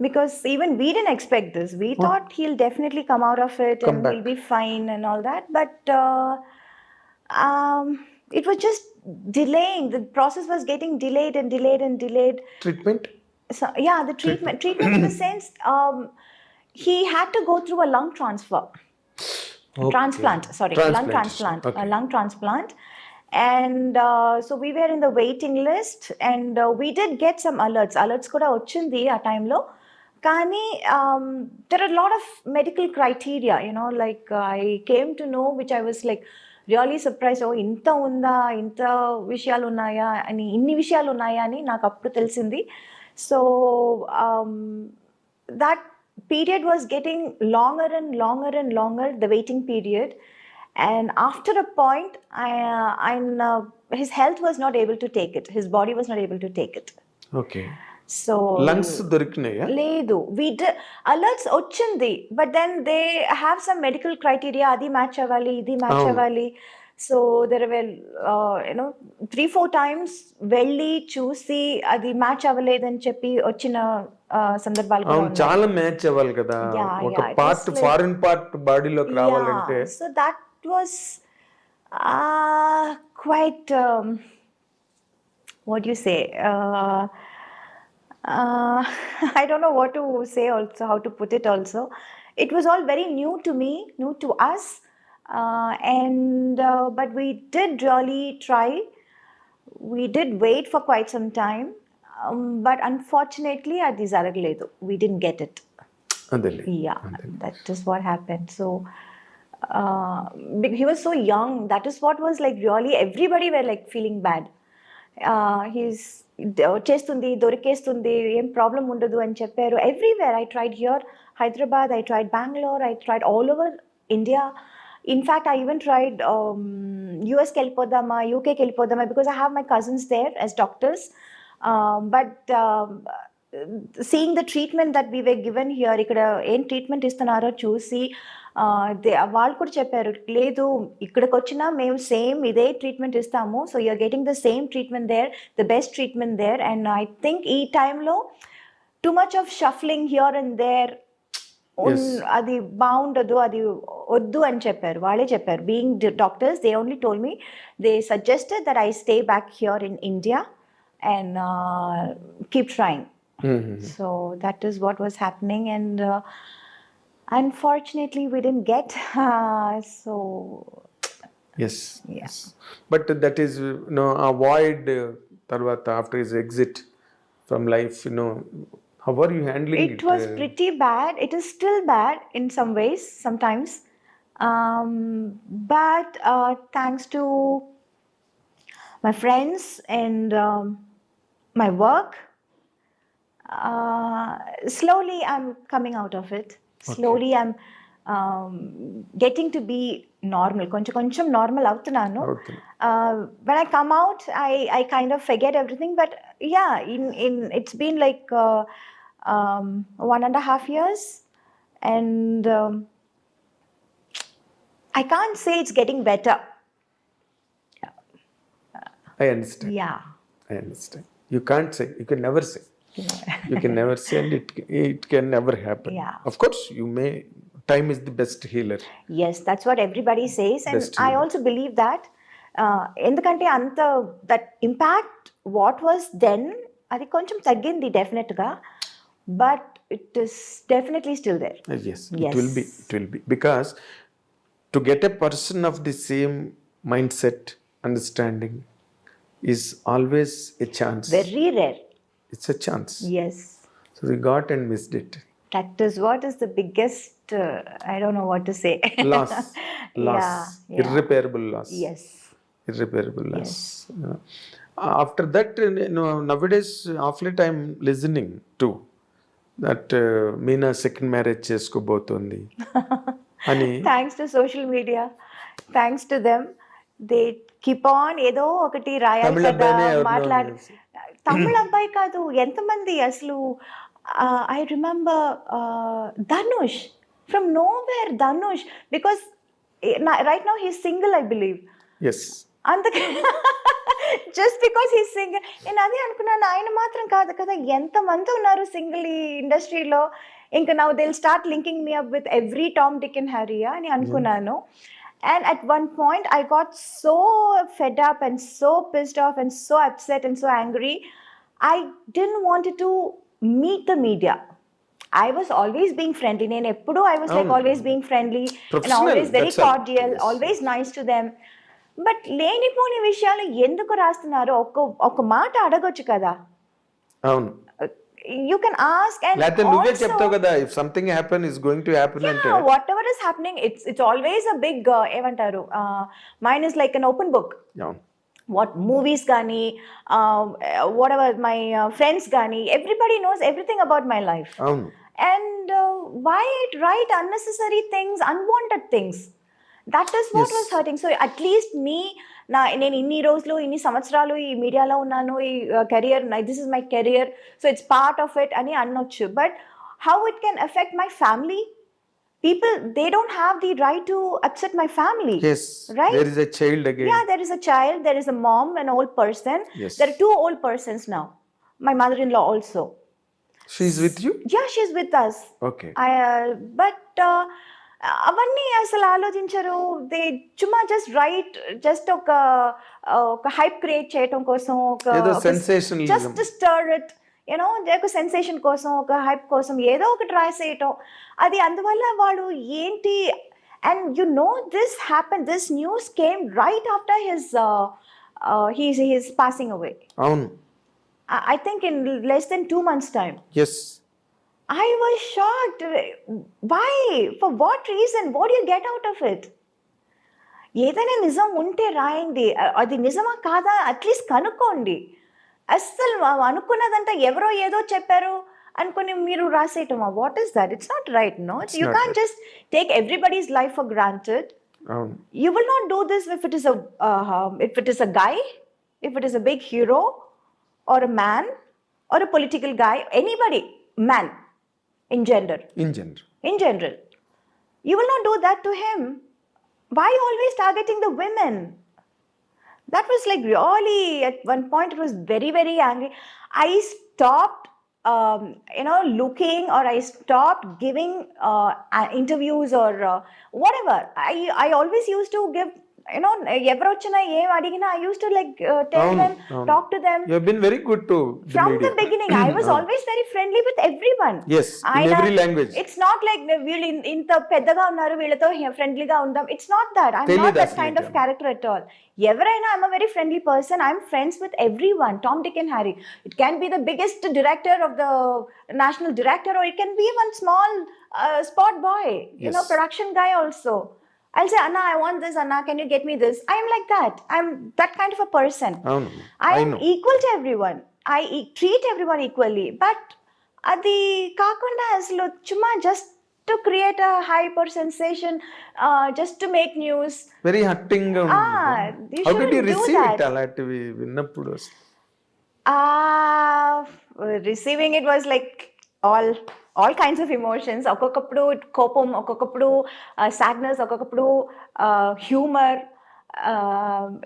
because even we didn't expect this. We hmm. thought he'll definitely come out of it come and back. we'll be fine and all that. But uh, um, it was just delaying. The process was getting delayed and delayed and delayed. Treatment. So yeah, the treatment. Treatment in the sense um, he had to go through a lung transfer. Okay. Transplant. Sorry, lung transplant. Okay. A lung transplant and uh, so we were in the waiting list and uh, we did get some alerts alerts kuda ochindi a time lo కానీ um, there are a lot of medical criteria, you know, like I came to know, which I was like really surprise ఓ ఇంత ఉందా ఇంత విషయాలు ఉన్నాయా అని ఇన్ని విషయాలు ఉన్నాయా అని నాకు అప్పుడు తెలిసింది so that period was getting longer and longer and longer the waiting period and after a point I, uh, I'm, uh, his health was not able to take it his body was not able to take it okay so lungs దొరికినాయా? లేదు. We alerts వచ్చింది but then they have some medical criteria అది match అవ్వాలి ఇది match. అవ్వాలి. So there well you know three four times వెళ్ళి చూసి అది match అవ్వలేదని చెప్పి వచ్చిన uh, సందర్భాలు. చాలా మ్యాచ్ అవ్వాలి కదా. ఒక పార్ట్ ఫారిన్ పార్ట్ బాడీలోకి రావాలంటే. so that was uh, quite, um, uh, I don't know what to say also, how to put it also. It was all very new to me, new to us. Uh, and uh, but we did really try. We did wait for quite some time. Um, but unfortunately, at the we didn't get it. Yeah, that is what happened. So uh, he was so young. That is what was like really everybody were like feeling bad హీస్ చేస్తుంది దొరికేస్తుంది ఏం problem ఉండదు అని చెప్పారు. Everywhere I tried here Hyderabad I tried Bangalore I tried all over India in fact I even tried యూఎస్కి వెళ్ళిపోదామా యూకేకి వెళ్ళిపోదామా because I have my cousins there as doctors but seeing the treatment that we we given here ఇక్కడ ఏం treatment ఇస్తున్నారో చూసి వాళ్ళు కూడా చెప్పారు లేదు ఇక్కడికి వచ్చినా మేము సేమ్ ఇదే ట్రీట్మెంట్ ఇస్తాము. So you're getting the same treatment there the best treatment there. And I think ఈ టైంలో too much of shuffling here and there. అది బాగుండదు అది వద్దు అని చెప్పారు. వాళ్ళే చెప్పారు. Being doctors they only told me they suggested that I stay back here in India and keep trying. Mm-hmm. that is what was happening and uh, Unfortunately, we didn't get. Uh, so. Yes. Yes. But that is you know avoid uh, tarvata after his exit from life. You know how are you handling it? It was uh, pretty bad. It is still bad in some ways sometimes, um, but uh, thanks to my friends and um, my work, uh, slowly I'm coming out of it. Slowly i'm um, getting to be normal కొంచెం కొంచెం normal అవుతున్నాను అవుతుంది uh, when I come out, I, I kind of forget everything. But yeah, in, in it's been like uh, um, one and a half years, and um, I can't say it's getting better. I understand Yeah. I understand you can't say you can never say you can never say and it it can never happen Yeah. Of course you may time is the best healer Yes, that's what everybody says, and Best I healer. also believe that. Uh, ఎందుకంటే అంత that impact what was then అది కొంచెం తగ్గింది డెఫినెట్గా but it is definitely still there yes, it will be Yes. it will be because to get a person of the same mindset understanding is always a chance very rare it's a chance yes so we got and missed it that is what is the biggest I don't know what to say loss loss irreparable loss yes irreparable loss you know. after that you know nowadays late i'm listening to that uh, Meena second marriage చేసుకోబోతోంది అని thanks to social media thanks to them they keep on ఏదో ఒకటి రాయాలి కదా మాట్లాడి తమిళ అబ్బాయి కాదు ఎంతమంది అసలు I remember Dhanush. From nowhere Dhanush. Because right now he single I believe అందుకే జస్ట్ బికాస్ ఈ సింగిల్ నేను అదే అనుకున్నాను ఆయన మాత్రం కాదు కదా ఎంతమంది ఉన్నారు సింగిల్ ఈ ఇండస్ట్రీలో ఇంకా now they'll start linking me up with every Tom Dick and హ్యారియా అని అనుకున్నాను. And at one point I got so fed up and so pissed off and so upset and so angry I didn't wanted to meet the media I was always being friendly. నేను ఎప్పుడు I was like always being friendly and always very cordial, always nice to them. But లేనిపోని విషయాలు ఎందుకు రాస్తున్నారు ఒక్క ఒక మాట అడగొచ్చు కదా అవును యూ కెన్ ఆస్క్ లేకపోతే నువ్వే అండ్ చెప్తావు కదా if something happen is going to happen అంటే. Whatever is happening it's it's always a big ఏమంటారు mine is like an open book what movies కానీ వాట్ ఎవర్ మై ఫ్రెండ్స్ కానీ everybody knows everything about my life అవును. And uh, why it write unnecessary things? unwanted things that is what Yes. was hurting so at least me నా నేను ఇన్ని రోజులు ఇన్ని సంవత్సరాలు ఈ మీడియాలో ఉన్నాను ఈ career this is my career so it's part of it అని అనొచ్చు but how it can affect my family people they don't have the right to upset my family yes Right? There is a child again Yeah, there is a child, there is a mom, an old person. Yes. There are two old persons now. My mother in law also. She is with you Yeah, she's with us. Okay but అవన్నీ అసలు ఆలోచించరు. They చుమ్మా just right just ఒక ఒక hype create చేయటం కోసం ఒక just stir it you know ఒక సెన్సేషన్ కోసం ఒక హైప్ కోసం ఏదో ఒకటి రాసేయటం. అది అందువల్ల వాడు ఏంటి and you know this happen this news came right after his he's he's passing away. అవును. I think in less than two months time. Yes. I was shocked. Why? For what reason? What do you get out of it? ఏదైనా నిజం ఉంటే రాయండి అ- అది నిజమా కాదా at least కనుక్కోండి అస్సలు అనుకున్నదంతా ఎవరో ఏదో చెప్పారు అనుకుని మీరు రాసేయటమా what is that it's not right no It's you can. Just take everybody's life for granted అవును you will not do this if it is a uh, if it is a guy if it is a big hero or a man or a political guy anybody man in gender in general. In general. You will not do that to him. Why always targeting the women? That was like really at one point it was very very angry. I stopped um, you know looking or i stopped giving uh, interviews or uh, whatever. I i always used to give you know ఎవరు వచ్చినా ఏం అడిగినా i used to like uh, tell అవును, them అవును. talk to them. You have been very good to the from the media beginning i was always very friendly with everyone. Yes in ఆయన- every language. It's not like వీళ్ళు ఇన్- ఇంత పెద్దగా ఉన్నారు వీళ్ళతో ఫ్రెండ్లీగా ఉందాం. ఇట్స్ నాట్ దట్ ఐఎమ్ తెలీదు నాట్ దట్ అసలు కైండ్ ఆఫ్ ఇంకా. క్యారెక్టర్ అట్ ఆల్ ఎవరైనా I'm a very friendly person I'm friends with every one Tom Dick and Harry it can be the biggest director of the national director or it can be one small spot boy you know Yes. Production guy also. I'll say, Anna, I want this, Anna, can you get me this? I'm like that. I'm that kind of a person. అవును I am equal to everyone. I e- treat everyone equally. But అది కాకుండా అసలు చుమ్మా just to create a hyper sensation just to make news very హట్టింగ్గా Ah, ఉంది you how do receive that. It అలాంటివి విన్నప్పుడు receiving it was like all all kinds of emotions ఒక్కొక్కప్పుడు కోపం ఒక్కొక్కప్పుడు సాడ్నెస్ ఒక్కొక్కప్పుడు humour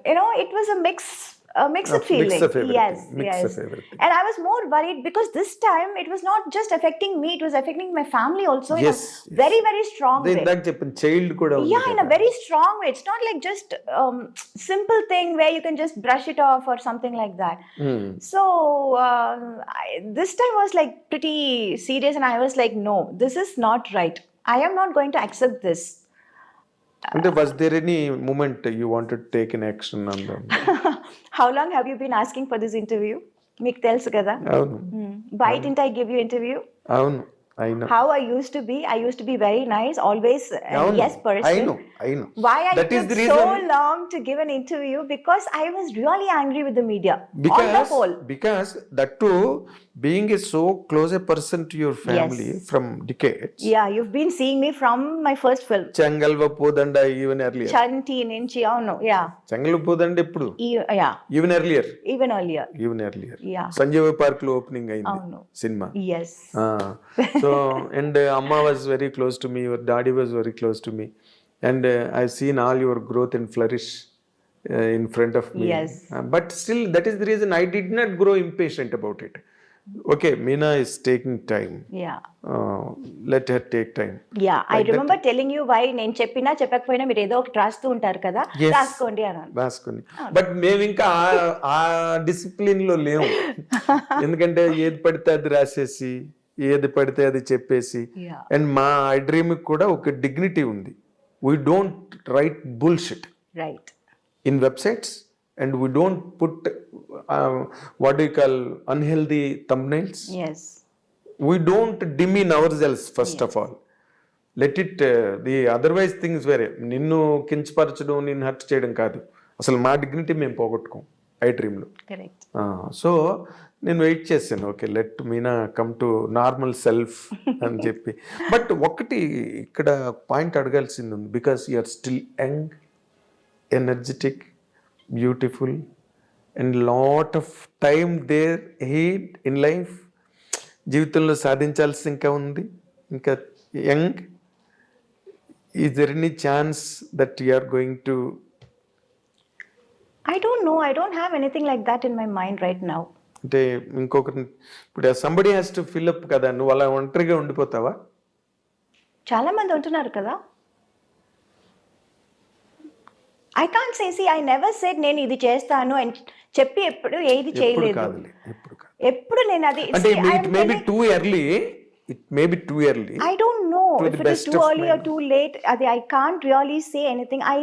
you know it was a mix A mixed of feeling. Of yes, mixed yes. and I was more worried because this time it was not just affecting me; it was affecting my family also yes, in a yes. very, very strong the way. Impact upon child could have. Yeah, in a very strong way. It's not like just um, simple thing where you can just brush it off or something like that. Hmm. So um, I, this time was like pretty serious, and I was like, no, this is not right. I am not going to accept this. అంటే was there any moment you wanted take in action how long have you been asking for this interview మీకు తెలుసు కదా అవును Hmm. why didn't i give you interview అవును how I used to be. I used to be very nice, always a అవును yes person. అయిను అయిను Why I That is took the so reason- long to give an interview because I was really angry with the media on the because whole. because that too being a so close a person to your family from decades Yeah, you've been seeing me from my first film. Chengalva Podanda even earlier Chanti Ninchi, oh no, yeah, Podanda ఎప్పుడు e- yeah, even earlier even earlier. Even earlier Yeah, Sanjeeva పార్క్లో opening oh అయింది no, సినిమా yes. So and అమ్మ was very close to me your daddy was very close to me and I seen all your growth and flourish in front of me. Yes. Uh, but still, that is the reason I did not grow impatient about it. Okay, Meena is taking time. Yeah let her take time. Yeah I remember telling you why నేను చెప్పినా చెప్పకపోయినా మీరు ఏదో ఒకటి రాస్తూ ఉంటారు కదా. రాసుకోండి అన్నాను రాసుకుని బట్ మేము ఇంకా ఆ- డిసిప్లిన్లో లేము. ఎందుకంటే ఏది పడితే అది రాసేసి ఏది పడితే అది చెప్పేసి. అండ్ మా డ్రీమ్ కూడా ఒక డిగ్నిటీ ఉంది. We don't write bullshit right in websites and we don't put uh, what do you call unhealthy thumbnails? Yes we don't demean ourselves first of all. Let it uh, the otherwise things వేరే నిన్ను కించపరచడం నిన్ను hurt చేయడం కాదు. అసలు మా dignity మేము పోగొట్టుకోం I డ్రీమ్లో సో నేను వెయిట్ చేశాను. Okay let Meena come to normal self అని చెప్పి. బట్ ఒకటి ఇక్కడ పాయింట్ అడగాల్సింది ఉంది because you're still young energetic beautiful and lot of time there ahead in life జీవితంలో సాధించాల్సి ఇంకా ఉంది. ఇంకా young. Is there any chance that you are going to I don't know I don't have anything like that in my mind right now అంటే ఇంకొకరిని ఇప్పుడు somebody has to fill up కదా నువ్వు అలా ఒంటరిగా ఉండిపోతావా? చాలా మంది ఉంటున్నారు కదా. I can't say I never said నేను ఇది చేస్తాను అని చెప్పి ఎప్పుడు ఏది చేయలేదు ఎప్పుడు నేను అది అంటే it may be too early it may be too early I don't know To if the it is best too of early my or too late. Adi, I can't really say anything. I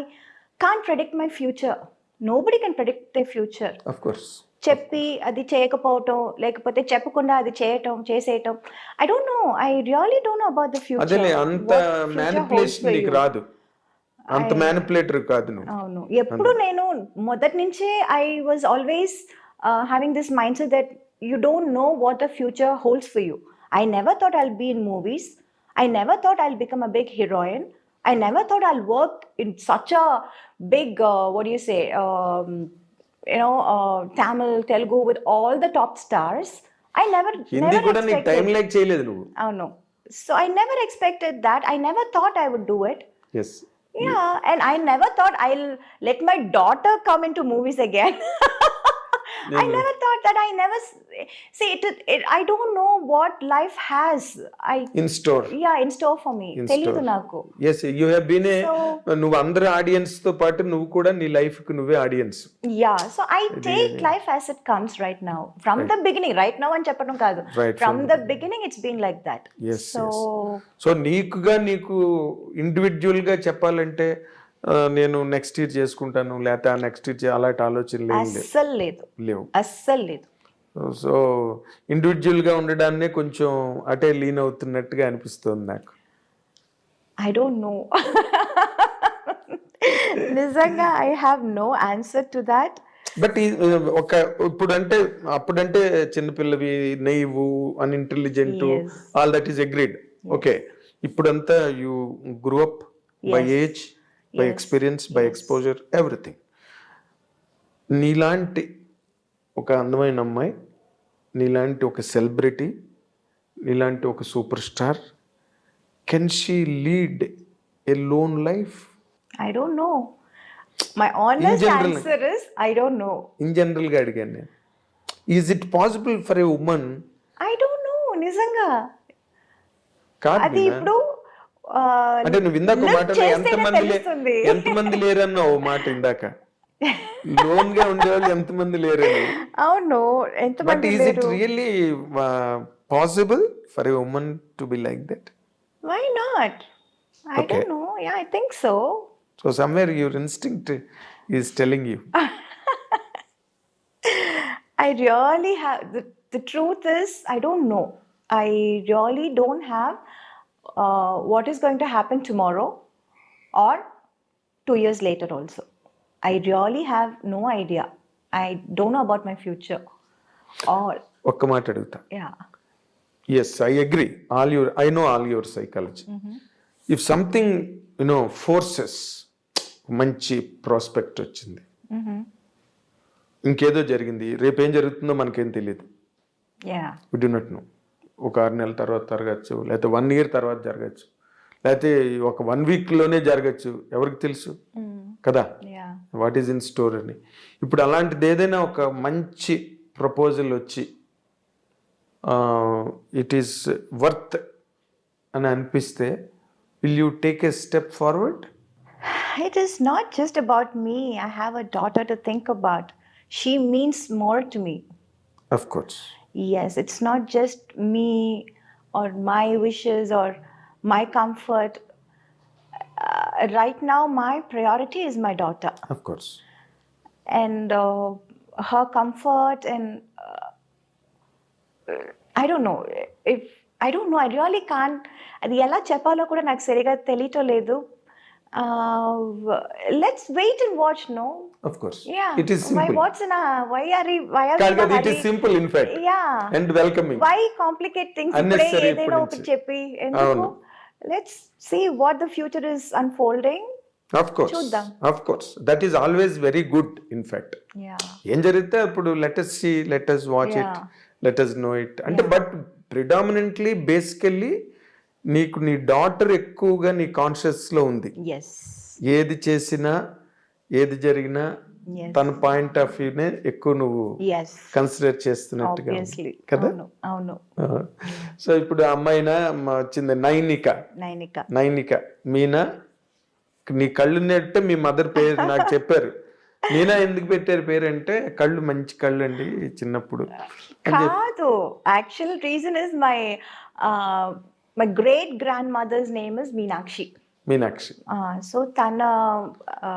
can't predict my future. Nobody can predict their future. Of course చెప్పి అది చేయకపోవటం లేకపోతే చెప్పకుండా అది చేయటం చేసేయటం I don't know I really don't know about the future అంత manipulation నీకు రాదు అంత మ్యానిపులేటర్ కాదు అవును. ఎప్పుడు నేను మొదటి నుంచే I was always having this mindset that you don't know what the future holds for you I never thought I'll be in movies I never thought I'll become a big heroine I never thought I'll work in such a big what you say you know tamil telugu with all the top stars. I never Hindi never కూడా నీకు expected time like చేయలేదు నువ్వు. No. So i never expected that. I never thought i would do it. Yes yeah, and I never thought I'll let my daughter come into movies again. I never thought that. I never see it, it. I don't know what life has. I in store yeah in store for me. In store. నాకు. Yes you have been a నువ్వు అందరి ఆడియన్స్తో పాటు నువ్వు కూడా నీ లైఫ్కి నువ్వే audience Yeah, so I take life as it comes right now. From the beginning, right now అని చెప్పడం కాదు. Right, From the beginning, it's been like that. Yes, So so నీకుగా నీకు ఇండివిజువల్గా చెప్పాలంటే నేను నెక్స్ట్ ఇయర్ చేసుకుంటాను లేకపోతే నెక్స్ట్ ఇయర్ అలాంటి ఆలోచనలు ఏం లేవు. అస్సలు లేదు. లేవు. అస్సలు లేదు. సో ఇండివిజువల్గా ఉండడాన్నే కొంచెం అటే లీన్ అవుతున్నట్టుగా అనిపిస్తుంది నాకు. I don't know. నిజంగా I have no answer to that but ఒక ఇప్పుడు అంటే అప్పుడంటే చిన్నపిల్లవి నెయ్వు unintelligent Yes. All that is agreed okay ఇప్పుడంతా you grew up by age by experience by exposure everything నీలాంటి ఒక అందమైన అమ్మాయి నీలాంటి ఒక సెలబ్రిటీ నీలాంటి ఒక superstar can she lead a lone life I don't know my honest answer is I don't know in జనరల్గా అడిగాను నేను. Is it possible for a woman I don't know నిజంగా. అది. ఇప్పుడు అంటే నువ్వు ఇందాక మాట ఎంతమంది. ఎంతమంది లేరన్న ఓ మాట ఇందాక. లోన్గా ఉండేవాళ్ళు ఎంతమంది లేరని. అవును ఎంతమంది ఈజ్ ఇట్ లేరు? Really possible for a woman to be like that why not I. Don't know yeah I think so so somewhere your instinct is telling you I really have the, the truth is I don't know. I really don't uh, what is going to happen tomorrow or two years later also. I really have no idea. I don't know about my future. Or ఒక్క మాట అడుగుతా yeah. Yes I agree all your I know all your psychology if something you know forces మంచి prospect వచ్చింది ఇంకేదో జరిగింది రేపేం జరుగుతుందో మనకేం తెలియదు Yeah. We do not know ఒక ఆరు నెలల తర్వాత జరగచ్చు లేకపోతే వన్ ఇయర్ తర్వాత జరగచ్చు లేకపోతే ఒక వన్ వీక్లోనే జరగచ్చు ఎవరికి తెలుసు కదా. వాట్ ఈజ్ ఇన్ స్టోర్ అని ఇప్పుడు అలాంటిది ఏదైనా ఒక మంచి ప్రపోజల్ వచ్చి ఇట్ ఈస్ వర్త్ అని అనిపిస్తే will you take a step forward It is not just about me. I have a daughter to think about. She means more to me. Of course Yes, it's not just me or my wishes or my comfort. Uh, right now, my priority is my daughter of course and uh, her comfort and uh, I don't know if I don't know. I really can't. అది ఎలా చెప్పాలో కూడా నాకు సరిగా తెలియటం లేదు let's wait and watch no of course yeah it is why simple what's in why or why or కాదు కాదు it is simple in fact yeah and welcoming why complicate things ఇప్పుడే Unnecessary ఏదైనా ఇప్పటి ఒకటి నుంచి. చెప్పి ఎందుకు అవును. Let's see what the future is unfolding of course చూద్దాం. Of course that is always very good in fact yeah ఏం జరిగితే అప్పుడు let us see let us watch it Yeah. Let us know it అంటే but predominantly basically నీకు నీ daughter ఎక్కువగా నీ కాన్షియస్లో ఉంది. ఏది చేసినా ఏది జరిగినా తన పాయింట్ ఆఫ్ వ్యూనే ఎక్కువ నువ్వు కన్సిడర్ చేస్తున్నట్టుగా కదా? అవును సో ఇప్పుడు అమ్మాయిన వచ్చింది నైనిక. నైనిక. నైనిక. మీనా నీ కళ్ళు నెట్టే మీ మదర్ పేరు నాకు చెప్పారు. మీనా ఎందుకు పెట్టారు పేరు అంటే కళ్ళు మంచి కళ్ళు అండి చిన్నప్పుడు. కాదు. Actual reason is my my great grandmother's name is Meenakshi Meenakshi so తన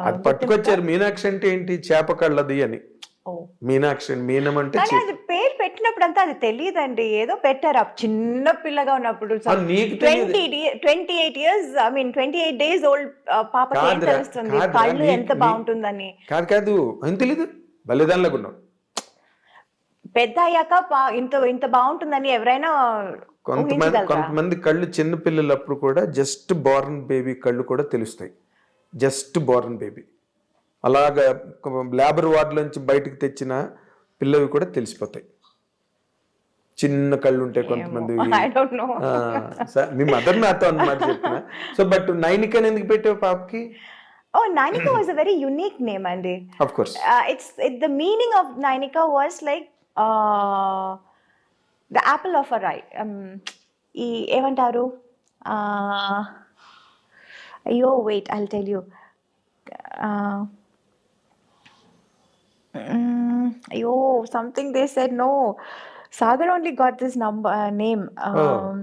అది పట్టుకొచ్చారు. మీనాక్షి అంటే ఏంటి? చేప కళ్ళది అని. ఓ. మీనాక్షి మీనం అంటే అది పేరు పెట్టినప్పుడు అంతా అది తెలియదండి ఏదో పెట్టారు. చిన్న పిల్లగా ఉన్నప్పుడు తెలియదు. Twenty twenty eight years I mean twenty eight days old పాపకి ఏం కాదురా, తెలుస్తుంది? కళ్ళు ఎంత బాగుంటుందని. కాదు కాదు. అని తెలీదు? బలిదానిలాగా ఉన్నావు. పెద్ద అయ్యాక ఇంత ఇంత బాగుంటుందని ఎవరైనా కొంతమంది? కొంతమంది కళ్ళు చిన్న పిల్లలప్పుడు కూడా జస్ట్ బోర్న్ బేబీ కళ్ళు కూడా తెలుస్తాయి. జస్ట్ బోర్న్ బేబీ అలాగా లేబర్ వార్డులోంచి బయటకు తెచ్చిన పిల్లవి కూడా తెలిసిపోతాయి. చిన్న కళ్ళు ఉంటాయి కొంతమంది మీ మదర్ నాతో అన్నమాట చెప్పిన. సో బట్ నైనికని ఎందుకు పెట్టావు పాపకి? ఓ Nainika was a very unique name అండి of course it's the meaning of Nainika was like the apple of a eye Um, ఈ ఏమంటారు Uh, అయ్యో wait I tell you Uh, mm, అయ్యో something they said no Sagar only got this number name Um,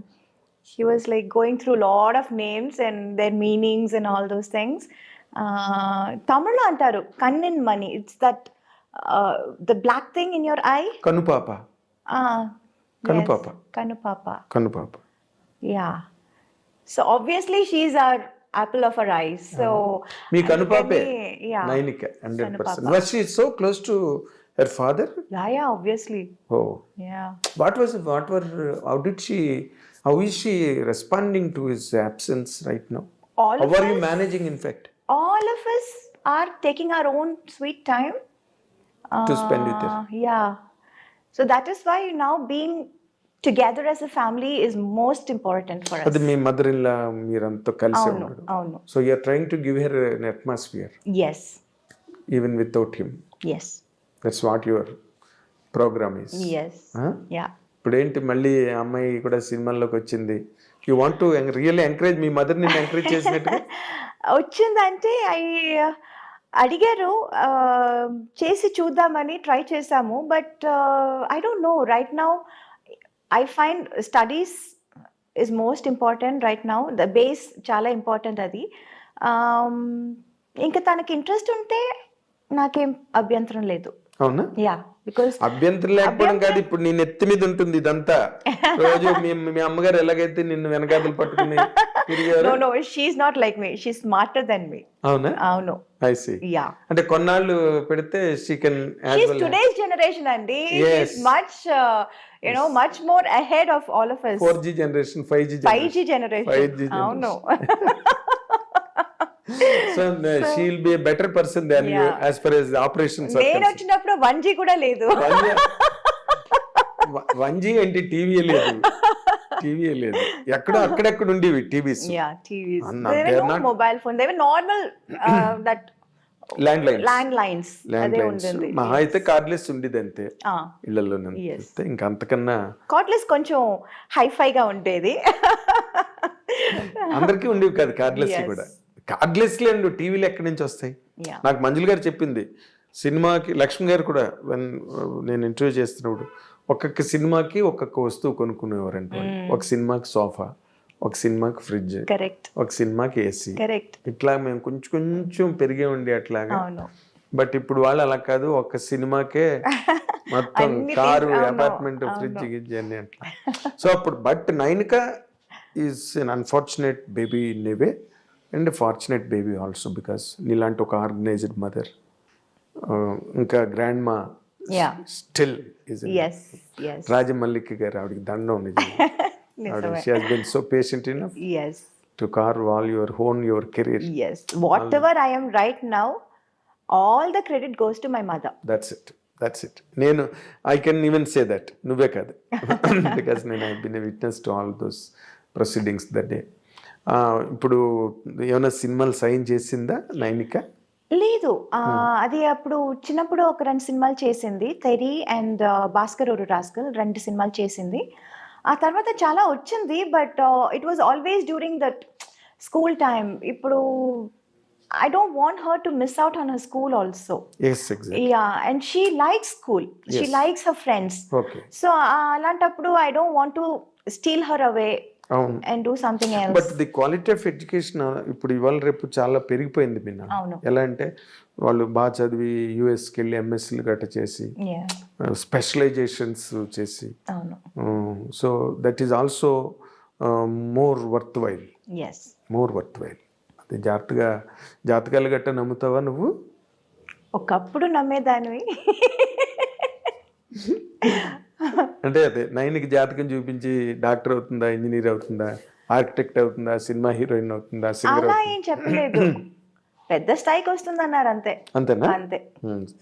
he was like going through a lot of names and their meanings and all those things. Uh, Tamil antaru, kannin money. It's that uh, the black thing in your eye. కనుపాప Ah, Kanupapa. Kanupapa. కనుపాప Yeah. So obviously she's our apple of our eyes. So మీ కనుపాపే అందుకని, yeah. Nainika hundred percent Kanupapa. Was she so close to her father Yeah, yeah, obviously. Oh Yeah. What was what were how did she how is she responding to his absence right now All how of are you us, managing in fact all of us are taking our own sweet time To spend with her. Uh, Yeah. So that is why now being together as a family is most important for us. అది మీ mother in law మీరంతా కలిసి అవును ఉన్నారు అవును. So you're trying to give her an atmosphere yes. Even without him yes. That's what your program is yes. Yeah. ఇప్పుడు ఏంటి మళ్ళీ అమ్మాయి కూడా సినిమాల్లోకి వచ్చింది? You want to really encourage me mother నిన్ను ఎంకరేజ్ చేసినట్టుగా? వచ్చిందంటే ఐ అడిగారు చేసి చూద్దామని ట్రై చేసాము but I don't know. Right now I find studies is most important right now. The base చాలా ఇంపార్టెంట్ అది. ఇంకా తనకి ఇంట్రెస్ట్ ఉంటే నాకేం అభ్యంతరం లేదు. అవునా? యా బికాస్ అభ్యంతరం లేకపోవడం కాదు. ఇప్పుడు నీ నెత్తి మీద ఉంటుంది ఇదంతా. రోజు మీ అమ్మగారు ఎలాగైతే నిన్ను వెనకాతలు పట్టుకుని no no she's not like me she smarter than me అవునా? అవును. ఐ సి యా అంటే కొన్నాళ్ళు పెడితే she can Andy. Yes. She's much, uh, you know, much more ahead of all of us. Four G generation five G 5G generation. 5G Oh no. So she will be better person than you Yeah. As far as operations నేను వచ్చినప్పుడు one G కూడా లేదు. One G అంటే TV లేదు. TV లేదు. ఎక్కడో అక్కడెక్కడ ఉండేవి TVs. Yeah were normal uh, that landline landlines landlines మహా అయితే కార్డ్లెస్ ఉండేది అంతే ఇళ్ళలో Yes. ఇంకా అంతకన్నా కార్డ్లెస్ కొంచెం హైఫైగా ఉండేది. అందరికీ ఉండేవి కాదు కార్డ్లెస్. కూడా. కార్డ్లెస్ లేండు టీవీలు ఎక్కడి నుంచి వస్తాయి. నాకు మంజుల గారు చెప్పింది సినిమాకి లక్ష్మి గారు కూడా uh, నేను ఇంటర్వ్యూ చేస్తున్నప్పుడు ఒక్కొక్క సినిమాకి ఒక్కొక్క వస్తువు కొనుక్కునేవారంట. ఒక సినిమాకి సోఫా ఒక సినిమాకి ఫ్రిడ్జ్ కరెక్ట్. ఒక సినిమాకి ఏసీ. కరెక్ట్. ఇట్లా మేము కొంచెం కొంచెం పెరిగే ఉండి అట్లాగా. బట్ ఇప్పుడు వాళ్ళు అలా కాదు ఒక సినిమాకే మొత్తం కారు అపార్ట్మెంట్ ఫ్రిడ్జ్ గిడ్జ్ అన్ని అట్లా. సో అప్పుడు but Nainika is un unfortunate baby in a way and fortunate baby also because నీలాంటి ఒక ఆర్గనైజ్డ్ మదర్ ఇంకా గ్రాండ్ మా. స్టిల్ రాజమల్లిక్ గారు ఆవిడకి దండం నిజం so patient as to carve all your hone your career whatever I'm right now all the credit goes to my mother that's it that's it నేను I can even say that నువ్వే కాదు. Because నేను I been witness to all those proceedings that day ఇప్పుడు ఏమైనా సినిమాలు sign చేసిందా నైనిక? లేదు. అది అప్పుడు చిన్నప్పుడు ఒక రెండు సినిమాలు చేసింది. తెరి అండ్ భాస్కర్ ఒక రాస్కల్ రెండు సినిమాలు చేసింది. ఆ తర్వాత చాలా వచ్చింది but it was always during that school time ఇప్పుడు I don't want her to miss out on her school also yeah and she likes school she. Likes her friends so అలాంటప్పుడు I don't want to steal her away and do something but else the quality of education ఇప్పుడు ఇవాళ రేపు చాలా పెరిగిపోయింది మిన్న ఎలా అంటే వాళ్ళు బాగా చదివి యూఎస్కి వెళ్ళి ఎంఎస్సీలు గట్ట చేసి స్పెషలైజేషన్స్ చేసి. So that is also more worthwhile more worthwhile అది జాగ్రత్తగా జాతకాలు గట్ట నమ్ముతావా నువ్వు? ఒకప్పుడు నమ్మేదానివి. అంటే అదే నైన్కి జాతకం చూపించి డాక్టర్ అవుతుందా ఇంజనీర్ అవుతుందా ఆర్కిటెక్ట్ అవుతుందా సినిమా హీరోయిన్ అవుతుందా సింగర్ అలా ఏం చెప్పలేదు. పెద్ద స్థాయికి వస్తుంది అన్నారు అంతే. అంతేనా? అంతే.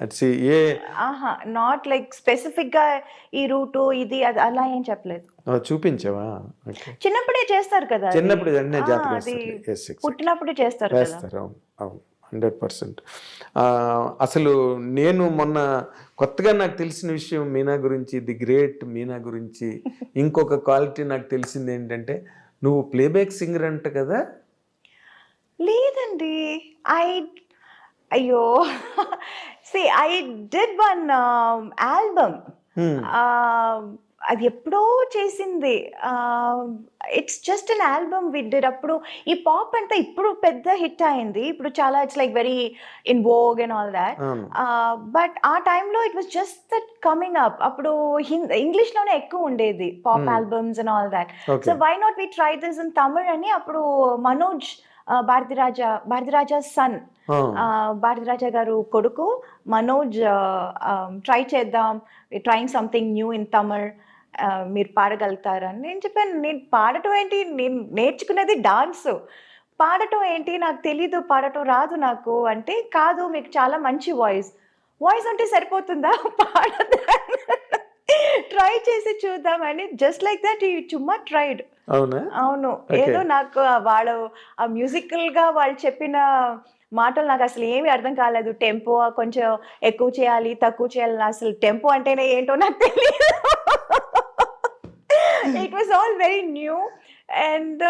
అట్స్ ఏ ఆహా నాట్ లైక్ స్పెసిఫిక్గా ఈ రూటు ఇది అది అలా ఏం చెప్పలేదు. ఆ, చూపించావా? ఓకే. చిన్నప్పుడే చేస్తారు కదా అది. చిన్నప్పుడు ఆ, జాతకం అది వేస్తారు. Yes, exactly. పుట్టినప్పుడే చేస్తారు కదా. వేస్తారు అవును అవును. Hundred percent. అసలు నేను మొన్న కొత్తగా నాకు తెలిసిన విషయం మీనా గురించి ది గ్రేట్ మీనా గురించి ఇంకొక క్వాలిటీ నాకు తెలిసింది ఏంటంటే నువ్వు ప్లేబ్యాక్ సింగర్ అంట కదా? లేదండి. ఐ అయ్యో. See I did one album. అది ఎప్పుడో చేసింది. ఇట్స్ జస్ట్ అన్ ఆల్బమ్ విడ్డెడ్ అప్పుడు ఈ పాప్ అంతా ఇప్పుడు పెద్ద హిట్ అయింది. ఇప్పుడు చాలా it's like very in vogue and all that but ఆ టైంలో it was just that coming up అప్పుడు ఇంగ్లీష్లోనే ఎక్కువ ఉండేది pop. Albums and all that. So why not we try this in Tamil అని అప్పుడు మనోజ్ భారతిరాజా భారతిరాజా సన్ భారతిరాజా గారు కొడుకు మనోజ్ ట్రై చేద్దాం. Trying something new in Tamil మీరు పాడగలుగుతారని నేను చెప్పాను నేను పాడటం ఏంటి? నేను నేర్చుకున్నది డాన్స్. పాడటం ఏంటి? నాకు తెలీదు పాడటం రాదు నాకు. అంటే కాదు మీకు చాలా మంచి వాయిస్. వాయిస్ అంటే సరిపోతుందా? పాడదా ట్రై చేసి చూద్దామని. జస్ట్ లైక్ దట్ ఈ చుమ్మా ట్రైడ్. అవునా. ఏదో నాకు వాళ్ళు ఆ మ్యూజికల్గా వాళ్ళు చెప్పిన మాటలు నాకు అసలు ఏమీ అర్థం కాలేదు. టెంపో కొంచెం ఎక్కువ చేయాలి తక్కువ చేయాలి. అసలు టెంపో అంటేనే ఏంటో నాకు తెలియదు it was all very new and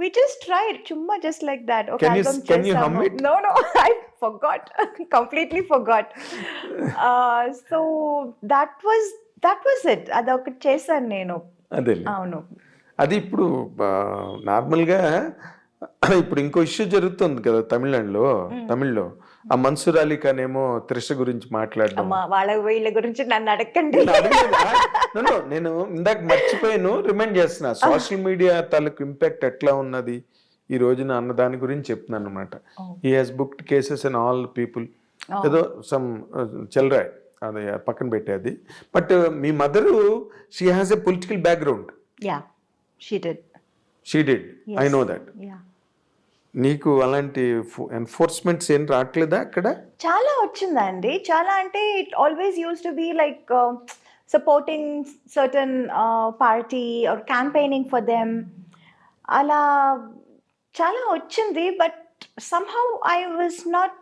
we just tried చుమ్మా జస్ట్ లైక్ దాట్ ఒక Can you- can you hum it? No, no, I forgot. Completely forgot. Uh, so that was that was it. అదొకటి చేశాను నేను అదే అవును అది ఇప్పుడు నార్మల్గా ఇప్పుడు ఇంకో ఇష్యూ జరుగుతుంది కదా తమిళనాడులో తమిళ్ళో. ఆ మన్సూర్ అలీ ఖాన్ ఏమో త్రిష గురించి మాట్లాడడం. వాళ్ళ వీళ్ళ గురించి నన్ను అడగండి. నేను ఇందాక మర్చిపోయాను రిమైండ్ చేస్తున్నా. సోషల్ మీడియా తాలూకు ఇంపాక్ట్ ఎట్లా ఉన్నది? ఈ రోజున అన్న దాని గురించి చెప్తున్నాను అనమాట ఈ has booked cases and all people ఏదో సమ్ చెల్రాయ్ అది పక్కన పెట్టేది. But me mother she has a political background yeah she did she did I know that నీకు అలాంటి ఎన్ఫోర్స్మెంట్స్ ఏం రావట్లేదా అక్కడ? చాలా వచ్చిందండి. చాలా అంటే it always use to be like supporting certain party or campaigning for them అలా చాలా వచ్చింది but somehow I was not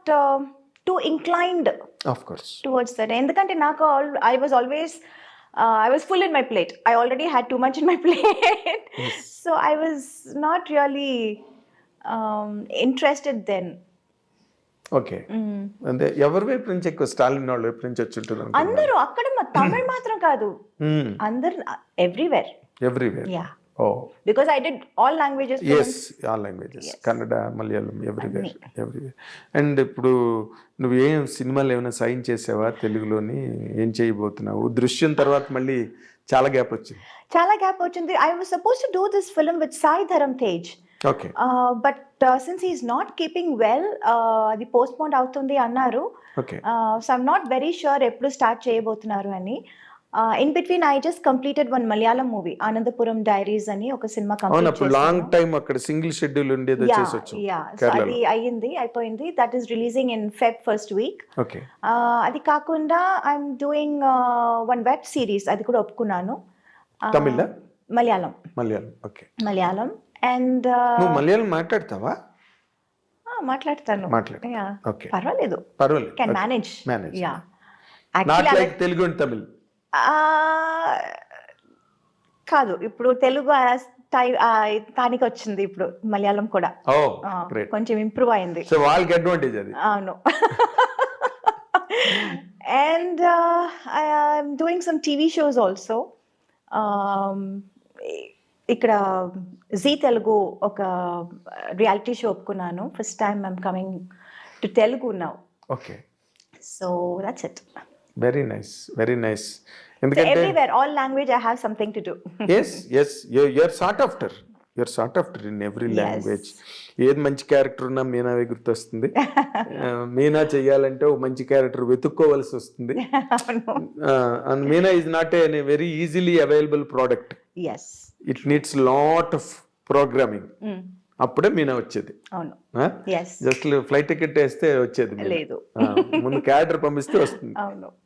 too inclined towards that ఎందుకంటే నాకు I was always I was full in my plate I already had too much in my plate so I was not really interested then okay అంటే ఎవరి వైపు నుంచి ఎక్కువ స్టాలిన్ వాళ్ళ వైపు నుంచి వచ్చి ఉంటుంది అందరూ అక్కడ తమిళ్ మాత్రం కాదు. అందరు everywhere everywhere yeah because I did all languages yes all languages Kannada Malayalam everywhere everywhere and ఇప్పుడు నువ్వు ఏం సినిమాలు ఏమైనా సైన్ చేసావా తెలుగులోని? ఏం చేయబోతున్నావు? దృశ్యం తర్వాత మళ్ళీ చాలా గ్యాప్ వచ్చింది. చాలా గ్యాప్ వచ్చింది. I was suppose to do this film with Sai Dharam Tej okay but since is not keeping well అది పోస్ట్ పోన్ అవుతుంది అన్నారు. So I'm not very sure ఎప్పుడు స్టార్ట్ చేయబోతున్నారు అని. In between I just completed one Malayalam movie Anantapuram diaries అని ఒక సినిమా complete long time అక్కడ సింగిల్ షెడ్యూల్ ఉండేది యా అది అయ్యింది అయిపోయింది. That is releasing in Feb first week okay అది కాకుండా I'm doing one web series అది కూడా ఒప్పుకున్నాను. తమిళ మలయాళం మలయాళం ఓకే మలయాళం అండ్ మలయాళం మాట్లాడతావా? మాట్లాడతాను. మాట్లాడు. Yeah. ఓకే పర్వాలేదు. పర్వాలేదు. Can manage. Yeah not actually like Telugu and Tamil. కాదు ఇప్పుడు తెలుగు దానికి వచ్చింది ఇప్పుడు మలయాళం కూడా. కొంచెం ఇంప్రూవ్ అయింది. సో వాళ్ళకి అడ్వాంటేజ్ అది. అవును. And I'm doing some TV shows also ఇక్కడ జీ తెలుగు ఒక రియాలిటీ షో ఒప్పుకున్నాను. First time I'm coming to Telugu now okay so that's it very nice very nice ఎందుకంటే everywhere all language I have something to do yes yes you're sought after you're sought after in every language ఏది మంచి character ఉన్నా మీనావే గుర్తొస్తుంది. మీనా చెయ్యాలంటే ఒక మంచి character వెతుక్కోవలసి వస్తుంది. And Meena is not a very easily available product it needs lot of programming అప్పుడే మీనా వచ్చేది. జస్ట్ ఫ్లైట్ టికెట్ వేస్తే వచ్చేది. లేదు. ముందు క్యారెక్టర్ పంపిస్తే వస్తుంది.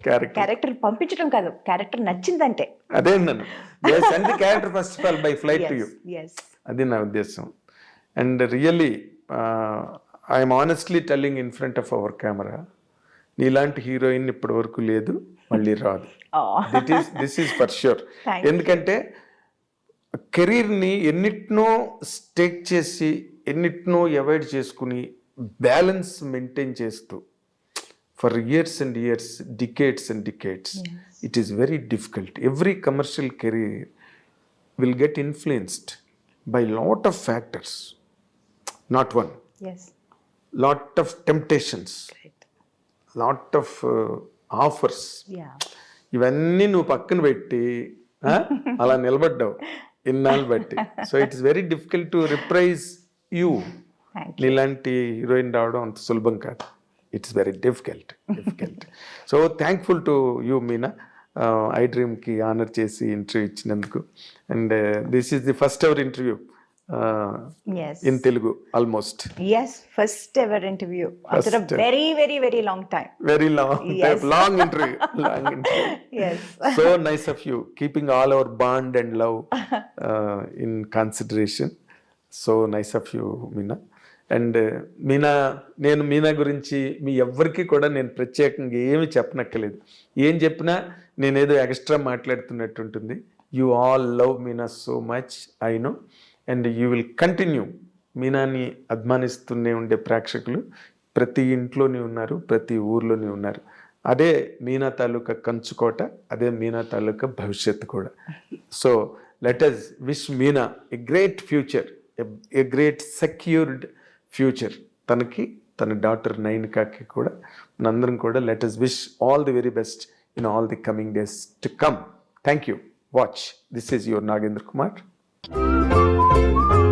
క్యారెక్టర్. పంపించడం కాదు క్యారెక్టర్ నచ్చిందంటే. అదే నన్ను character first of all by flight to you అది నా ఉద్దేశం. And really I'm honestly telling in front of our camera నీలాంటి హీరోయిన్ ఇప్పటి వరకు లేదు మళ్ళీ రాదు. That is this is for sure ఎందుకంటే కెరీర్ని ఎన్నిటినో స్టేక్ చేసి ఎన్నిటినో అవాయిడ్ చేసుకుని బ్యాలెన్స్ మెయింటైన్ చేస్తూ for years and years decades and decades it is very difficult. Every commercial career by lot of factors not one yes lot of temptations lot of uh, offers yeah ఇవన్నీ నువ్వు పక్కన పెట్టి అలా నిలబడ్డావు. ఇన్నాళ్ళు బట్టి. So it's very difficult to reprise you నీలాంటి heroine రావడం అంత సులభం కాదు. It's very difficult difficult so thankful to you Meena I డ్రీమ్కి honour చేసి ఇంటర్వ్యూ ఇచ్చినందుకు. And this is the first hour interview in Telugu almost is first ever interview after a very very very long time very long Yes. Long interview long interview nice of you keeping all our bond and love uh, in consideration. So nice of you Meena and Meena నేను మీనా గురించి మీ ఎవ్వరికి కూడా నేను ప్రత్యేకంగా ఏమి చెప్పనక్కలేదు ఏం చెప్పినా నేనేదో ఎక్స్ట్రా మాట్లాడుతున్నట్టు ఉంటుంది. You all love Meena so much I know and you will continue మీనాని అభిమానిస్తూనే ఉండే ప్రేక్షకులు. ప్రతి ఇంట్లోనే ఉన్నారు ప్రతి ఊర్లోనే ఉన్నారు. అదే మీనా తాలూకా కంచుకోట అదే మీనా తాలూకా భవిష్యత్తు కూడా. So let us wish Meena a great future a great secured future తనకి తన డాక్టర్ నైనికాకి కూడా మనందరం కూడా let us wish all the very best in all the coming days to come thank you watch this is your Nagendra Kumar Música